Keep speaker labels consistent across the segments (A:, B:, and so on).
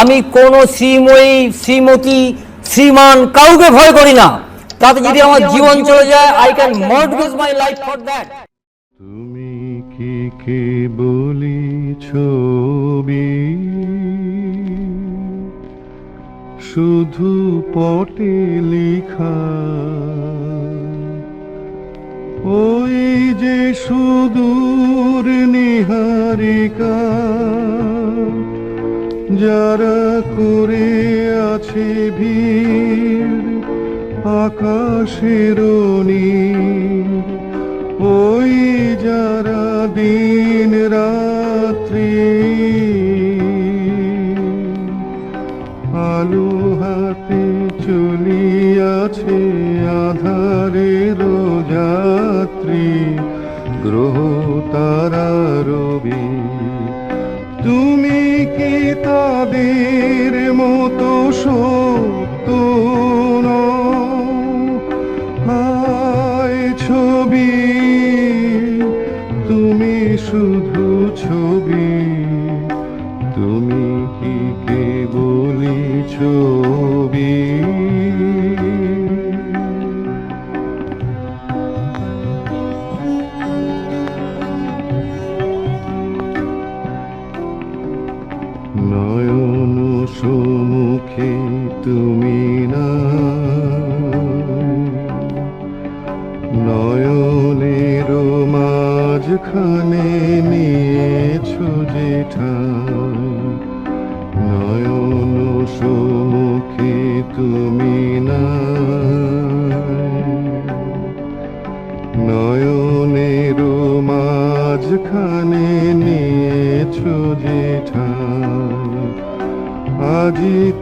A: আমি কোনো শ্রীময়ী শ্রীমতী শ্রীমান কাউকে ভয় করি না। তাতে যদি আমার জীবন চলে যায় I can mortgage my life for that
B: তুমি কি কে বলি ছবি? শুধু পটে লেখা। ওই যে সুদূর নিহারিকা। যারা করে আছে ভিড়, আকাশের ওই যারা দিন রাত্রি আলো হাতে চলিয়াছে আধারের যাত্রী গ্রহ তারা রবি। কি তাদের মতো সত্য ছবি তুমি শুধু ছবি তুমি কি কে বলি তুমি না। নয়নের মাঝখানে নিয়েছো যেঠাই নয়ন সমুখে তুমি না। নয়নের মাঝখানে নিয়েছো যেঠাই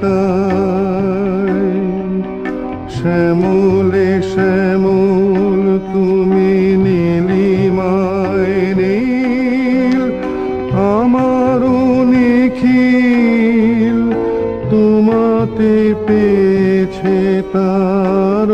B: তাই শ্যামলে শ্যামল তুমি নীলিমায় নীল আমারও নিখিল তোমাতে পেয়েছে তার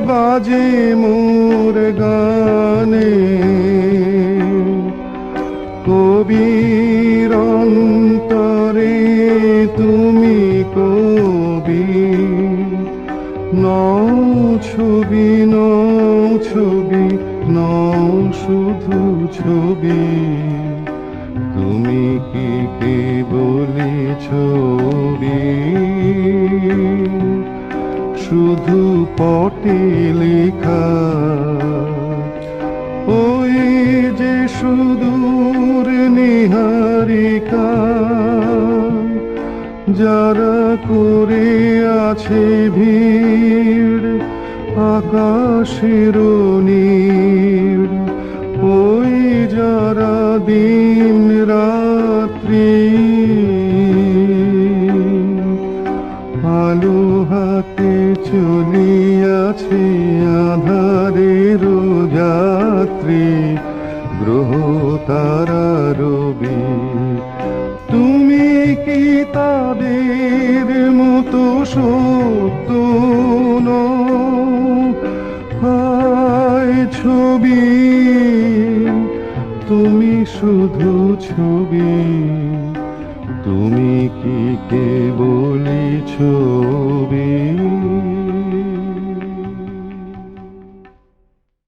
B: বাজে মোর গানে। কবির অন্তরে তুমি কবি। নও ছবি নও ছবি, নও শুধু ছবি। তুমি কি কে বলি শুধু পটে লেখা। ওই যে সুদূর নিহারিকা, যারা করে আছে ভিড়, আকাশের নীড়। ওই যারা দিন আধারের যাত্রী গ্রহ তারা রবি। তুমি কি তাদের মতো সত্য? ছবি, তুমি শুধু ছবি। তুমি কি কে বলি ছবি?